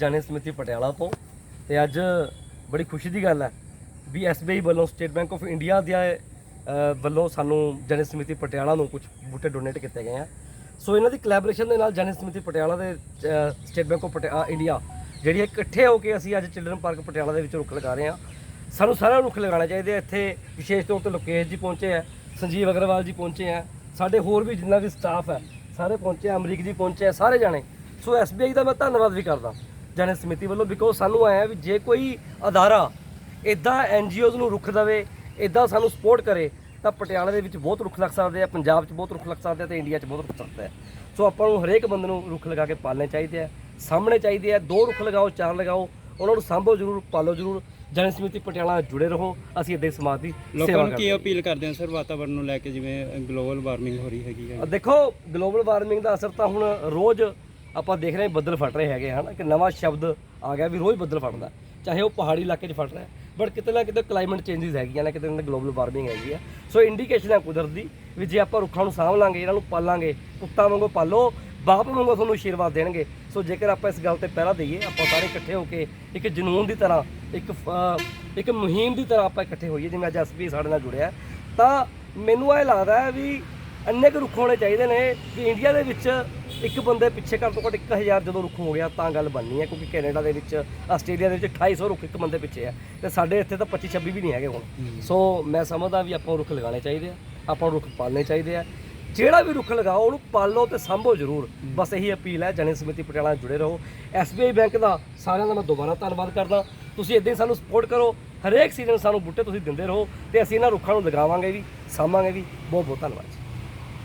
ਜਾਣੇ ਸਮਿਤੀ ਪਟਿਆਲਾ ਤੋਂ। ਤੇ ਅੱਜ ਬੜੀ ਖੁਸ਼ੀ ਦੀ ਗੱਲ ਹੈ ਵੀ ਐਸਬੀਆਈ ਵੱਲੋਂ ਸਟੇਟ ਬੈਂਕ ਆਫ ਇੰਡੀਆ ਦੇ ਵੱਲੋਂ ਸਾਨੂੰ ਜਨ ਸਮਿਤੀ ਪਟਿਆਲਾ ਨੂੰ ਕੁਝ ਬੂਟੇ ਡੋਨੇਟ ਕੀਤੇ ਗਏ ਆ। ਸੋ ਇਹਨਾਂ ਦੀ ਕੋਲੈਬੋਰੇਸ਼ਨ ਦੇ ਨਾਲ ਜਨ ਸਮਿਤੀ ਪਟਿਆਲਾ ਦੇ ਸਟੇਟ ਬੈਂਕ ਆਫ ਪਟਿਆ ਇੰਡੀਆ ਜਿਹੜੀ ਇਹ ਇਕੱਠੇ ਹੋ ਕੇ ਅਸੀਂ ਅੱਜ ਚਿਲਡਰਨ ਪਾਰਕ ਪਟਿਆਲਾ ਦੇ ਵਿੱਚ ਰੁੱਖ ਲਗਾ ਰਹੇ ਹਾਂ ਸਾਨੂੰ ਸਾਰਿਆਂ ਨੂੰ ਰੁੱਖ ਲਗਾਉਣੇ ਚਾਹੀਦੇ ਇੱਥੇ ਵਿਸ਼ੇਸ਼ ਤੌਰ ਤੇ ਲੋਕੇਸ਼ ਜੀ ਪਹੁੰਚੇ ਆ, ਸੰਜੀਵ ਅਗਰਵਾਲ ਜੀ ਪਹੁੰਚੇ ਆ, ਸਾਡੇ ਹੋਰ ਵੀ ਜਿੰਨਾ ਵੀ ਸਟਾਫ ਹੈ, ਸਾਰੇ ਪਹੁੰਚੇ ਅਮਰੀਕ ਜੀ ਪਹੁੰਚੇ ਸਾਰੇ ਜਾਣੇ। ਸੋ ਐਸਬੀਆਈ ਦਾ ਮੈਂ ਧੰਨਵਾਦ ਵੀ ਕਰਦਾ। ਜਨ ਸਮਿਤੀ ਵੱਲੋਂ ਬਿਕੋਜ਼ ਸਾਨੂੰ ਆਇਆ ਵੀ ਜੇ ਕੋਈ ਅਦਾਰਾ ਇਦਾਂ ਐਨਜੀਓਜ਼ ਨੂੰ ਰੁੱਖ ਦੇਵੇ ਇਦਾਂ ਸਾਨੂੰ ਸਪੋਰਟ ਕਰੇ ਤਾਂ ਪਟਿਆਲਾ ਦੇ ਵਿੱਚ ਬਹੁਤ ਰੁੱਖ ਲੱਗ ਸਕਦੇ ਆ ਪੰਜਾਬ 'ਚ ਬਹੁਤ ਰੁੱਖ ਲੱਗ ਸਕਦੇ ਆ ਤੇ ਇੰਡੀਆ 'ਚ ਬਹੁਤ ਰੁੱਖ ਸਕਦੇ ਆ। ਸੋ ਆਪਾਂ ਨੂੰ ਹਰੇਕ ਬੰਦੇ ਨੂੰ ਰੁੱਖ ਲਗਾ ਕੇ ਪਾਲਣੇ ਚਾਹੀਦੇ ਆ ਸਾਹਮਣੇ ਚਾਹੀਦੇ ਆ ਦੋ ਰੁੱਖ ਲਗਾਓ ਚਾਰ ਲਗਾਓ ਉਹਨਾਂ ਨੂੰ ਸਾਂਭੋ ਜ਼ਰੂਰ ਪਾਲੋ ਜ਼ਰੂਰ ਜਨ ਸਮਿਤੀ ਪਟਿਆਲਾ ਜੁੜੇ ਰਹੋ ਅਸੀਂ ਇਦਾਂ ਸਮਾਜ ਦੀ ਲੋਕਾਂ ਸੇਵਾ ਨੂੰ ਕੀ ਹਾਂ। ਅਪੀਲ ਕਰਦੇ ਹੋ ਸਰ ਵਾਤਾਵਰਣ ਨੂੰ ਲੈ ਕੇ ਜਿਵੇਂ ਗਲੋਬਲ ਵਾਰਮਿੰਗ ਹੋ ਰਹੀ ਹੈਗੀ ਹੈ ਅ ਦੇਖੋ ਗਲੋਬਲ ਵਾਰਮਿੰਗ ਦਾ ਅਸਰ ਤਾਂ ਹੁਣ ਰੋਜ਼ ਆਪਾਂ ਦੇਖ ਰਹੇ ਹਾਂ ਬੱਦਲ ਫਟ ਰਹੇ ਹੈਗੇ ਹਨ ਕਿ ਨਵਾਂ ਸ਼ਬਦ ਆ ਗਿਆ ਵੀ ਰੋਜ਼ ਬੱਦਲ ਫਟਦਾ ਚਾਹੇ ਉਹ ਪਹਾੜੀ ਇਲਾਕੇ 'ਚ ਫਟ ਰਿਹਾ ਬਟ ਕਿਤੇ ਨਾ ਕਿਤੇ ਕਲਾਈਮੇਟ ਚੇਂਜਸ ਹੈਗੀਆਂ ਨੇ ਕਿਤੇ ਨਾ ਗਲੋਬਲ ਵਾਰਮਿੰਗ ਹੈਗੀ ਆ। ਸੋ ਇੰਡੀਕੇਸ਼ਨ ਹੈ ਕੁਦਰਤ ਦੀ ਵੀ ਜੇ ਆਪਾਂ ਰੁੱਖਾਂ ਨੂੰ ਸਾਂਭ ਲਾਂਗੇ ਇਹਨਾਂ ਨੂੰ ਪਾਲਾਂਗੇ ਕੁੱਤਾ ਵਾਂਗੂ ਪਾਲੋ ਬਾਪ ਵਾਂਗੂ ਤੁਹਾਨੂੰ ਆਸ਼ੀਰਵਾਦ ਦੇਣਗੇ। ਸੋ ਜੇਕਰ ਆਪਾਂ ਇਸ ਗੱਲ ਤੇ ਪਹਿਰਾ ਦਈਏ ਆਪਾਂ ਸਾਰੇ ਇਕੱਠੇ ਹੋ ਕੇ ਇੱਕ ਜਨੂਨ ਦੀ ਤਰ੍ਹਾਂ ਇੱਕ ਅ, ਇੱਕ ਮੁਹਿੰਮ ਦੀ ਤਰ੍ਹਾਂ ਆਪਾਂ ਇਕੱਠੇ ਹੋਈਏ ਜਿਵੇਂ ਅੱਜ ਐਸਪੀ ਸਾਡੇ ਨਾਲ ਜੁੜਿਆ ਤਾਂ ਮੈਨੂੰ ਇਹ ਲੱਗਦਾ ਹੈ ਵੀ ਅੰਨੇ ਕੁ ਰੁੱਖ ਹੋਣੇ ਚਾਹੀਦੇ ਨੇ ਕਿ ਇੰਡੀਆ ਦੇ ਵਿੱਚ ਇੱਕ ਬੰਦੇ ਪਿੱਛੇ ਘੱਟ ਤੋਂ ਘੱਟ 1000 ਜਦੋਂ ਰੁੱਖ ਹੋ ਗਿਆ ਤਾਂ ਗੱਲ ਬਣਨੀ ਹੈ ਕਿਉਂਕਿ ਕੈਨੇਡਾ ਦੇ ਵਿੱਚ ਆਸਟ੍ਰੇਲੀਆ ਦੇ ਵਿੱਚ 2800 ਰੁੱਖ ਇੱਕ ਬੰਦੇ ਪਿੱਛੇ ਹੈ ਤੇ ਸਾਡੇ ਇੱਥੇ ਤਾਂ 25 26 ਵੀ ਨਹੀਂ ਹੈਗੇ ਹੁਣ। ਸੋ ਮੈਂ ਸਮਝਦਾ ਵੀ ਆਪਾਂ ਰੁੱਖ ਲਗਾਉਣੇ ਚਾਹੀਦੇ ਆ ਆਪਾਂ ਰੁੱਖ ਪਾਲਣੇ ਚਾਹੀਦੇ ਆ। ਜਿਹੜਾ ਵੀ ਰੁੱਖ ਲਗਾਓ ਉਹਨੂੰ ਪਾਲੋ ਤੇ ਸਾਂਭੋ ਜ਼ਰੂਰ। ਬਸ ਇਹੀ ਅਪੀਲ ਹੈ ਜਨ ਸਮਿਤੀ ਪਟਿਆਲਾ ਨਾਲ ਜੁੜੇ ਰਹੋ। ਐਸਬੀਆਈ ਬੈਂਕ ਦਾ ਸਾਰਿਆਂ ਦਾ ਮੈਂ ਦੁਬਾਰਾ ਧੰਨਵਾਦ ਕਰਦਾ। ਤੁਸੀਂ ਇਦਾਂ ਹੀ ਸਾਨੂੰ ਸਪੋਰਟ ਕਰੋ। ਹਰੇਕ ਸੀਜ਼ਨ ਸਾਨੂੰ ਬੂਟੇ ਤੁਸੀਂ ਦਿੰਦੇ ਰਹੋ ਤੇ ਅਸੀਂ ਇਹਨਾਂ ਰੁੱਖਾਂ ਨੂੰ ਲਗਾਵਾਂਗੇ ਵੀ ਸਾਂਭਾਂਗੇ ਵੀ। ਬਹੁਤ ਬਹੁਤ ਧੰਨਵਾਦ